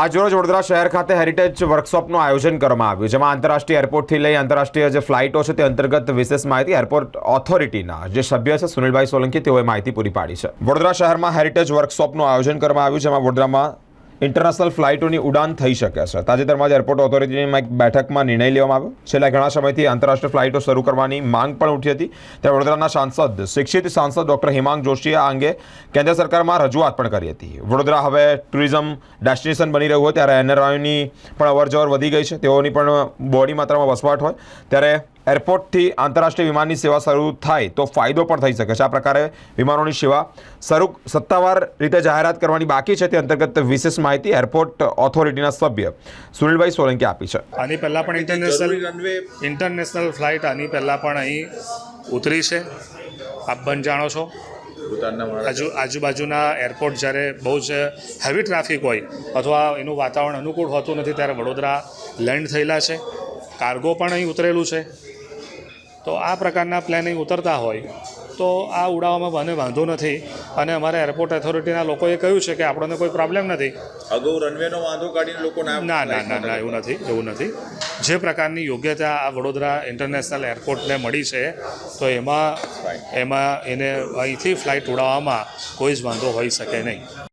આજરોજ વડોદરા શહેર ખાતે હેરિટેજ વર્કશોપનું આયોજન કરવામાં આવ્યું, જેમાં આંતરરાષ્ટ્રીય એરપોર્ટથી લઈ આંતરરાષ્ટ્રીય જે ફ્લાઇટો છે તે અંતર્ગત વિશેષ માહિતી એરપોર્ટ ઓથોરિટીના જે સભ્ય છે સુનિલભાઈ સોલંકી, તેઓએ માહિતી પૂરી પાડી છે. વડોદરા શહેરમાં હેરિટેજ વર્કશોપનું આયોજન કરવામાં આવ્યું, જેમાં વડોદરામાં ઇન્ટરનેશનલ ફ્લાઇટોની ઉડાન થઈ શકે છે. તાજેતરમાં જ એરપોર્ટ ઓથોરિટીની એક બેઠકમાં નિર્ણય લેવામાં આવ્યો. છેલ્લા ઘણા સમયથી આંતરરાષ્ટ્રીય ફ્લાઇટો શરૂ કરવાની માંગ પણ ઉઠી હતી. ત્યારે વડોદરાના સાંસદ, શિક્ષિત સાંસદ ડોક્ટર હિમાંગ જોશીએ આ અંગે કેન્દ્ર સરકારમાં રજૂઆત પણ કરી હતી. વડોદરા હવે ટુરિઝમ ડેસ્ટિનેશન બની રહ્યું હોય, ત્યારે એનઆરઆઈની પણ અવરજવર વધી ગઈ છે. તેઓની પણ બોડી માત્રામાં વસવાટ હોય. ત્યારે એરપોર્ટથી આંતરરાષ્ટ્રીય વિમાનની સેવા શરૂ થાય તો ફાયદો પણ થઈ શકે છે. આ પ્રકારે વિમાનોની સેવા શરૂ સત્તાવાર રીતે જાહેરાત કરવાની બાકી છે. તે અંતર્ગત વિશેષ માહિતી એરપોર્ટ ઓથોરિટીના સભ્ય સુનિલભાઈ સોલંકી આપી છે. આની પહેલાં પણ ઇન્ટરનેશનલ ઇન્ટરનેશનલ ફ્લાઇટ આની પહેલાં પણ અહીં ઉતરી છે. આપ પણ જાણો છો. આજુ આજુબાજુના એરપોર્ટ જ્યારે બહુ જ હેવી ટ્રાફિક હોય અથવા એનું વાતાવરણ અનુકૂળ હોતું નથી ત્યારે વડોદરા લેન્ડ થયેલા છે. કાર્ગો પણ અહીં ઉતરેલું છે. તો આ પ્રકારના પ્લેન અહીં ઉતરતા હોય તો આ ઉડાવવામાં મને વાંધો નથી. અને અમારા એરપોર્ટ ઓથોરિટીના લોકોએ કહ્યું છે કે આપણને કોઈ પ્રોબ્લેમ નથી. અગાઉ રનવેનો વાંધો કાઢીને લોકો ના ના ના ના એવું નથી એવું નથી. જે પ્રકારની યોગ્યતા આ વડોદરા ઇન્ટરનેશનલ એરપોર્ટને મળી છે તો એમાં એમાં એને અહીંથી ફ્લાઇટ ઉડાવવામાં કોઈ જ વાંધો હોઈ શકે નહીં.